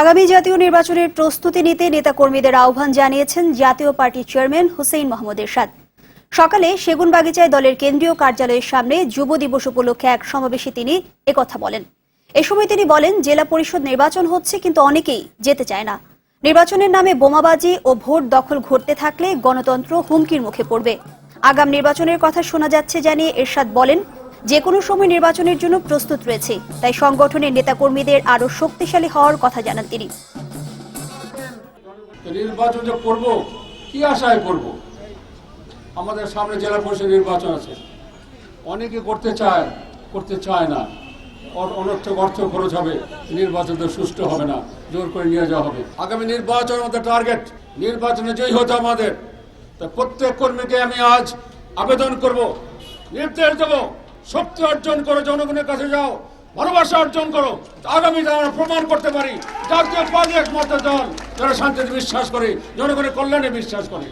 আগামী জাতীয় নির্বাচনের প্রস্তুতি নিতে নেতাকর্মীদের আহ্বান জানিয়েছেন জাতীয় পার্টির চেয়ারম্যান হুসেইন মাহমুদ এরশাদ। সকালে সেগুনবাগিচায় দলের কেন্দ্রীয় কার্যালয়ের সামনে যুব দিবস উপলক্ষে এক সমাবেশে তিনি একথা বলেন। এ সময় তিনি বলেন, জেলা পরিষদ নির্বাচন হচ্ছে কিন্তু অনেকেই যেতে চায় না। নির্বাচনের নামে বোমাবাজি ও ভোট দখল ঘটতে থাকলে গণতন্ত্র হুমকির মুখে পড়বে। আগাম নির্বাচনের কথা শোনা যাচ্ছে জানিয়ে এরশাদ বলেন যে কোনো সময় নির্বাচনের জন্য প্রস্তুত রয়েছে, তাই সংগঠনের নেতাকর্মীদের আরও শক্তিশালী হওয়ার কথা জানান তিনি। নির্বাচন যে করব, কি আশায় করব? আমাদের সামনে জেলা পরিষদ নির্বাচন আছে। অনেকে করতে চায় করতে চায় না। অনর্থক অর্থ খরচ হবে, নির্বাচন তো সুষ্ঠু হবে না, জোর করে নিয়ে যাওয়া হবে। আগামী নির্বাচন আমাদের টার্গেট নির্বাচনে জয়ী হতে আমাদের। তা প্রত্যেক কর্মীকে আমি আজ আবেদন করব, নির্দেশ দেবো। শক্তি অর্জন করো, জনগণের কাছে যাও। ভালোবাসা অর্জন করো। আগামী দিনে আমরা প্রমাণ করতে পারি। জাতীয় পার্টি একমাত্র দল যারা শান্তিতে বিশ্বাস করে, জনগণের কল্যাণে বিশ্বাস করে।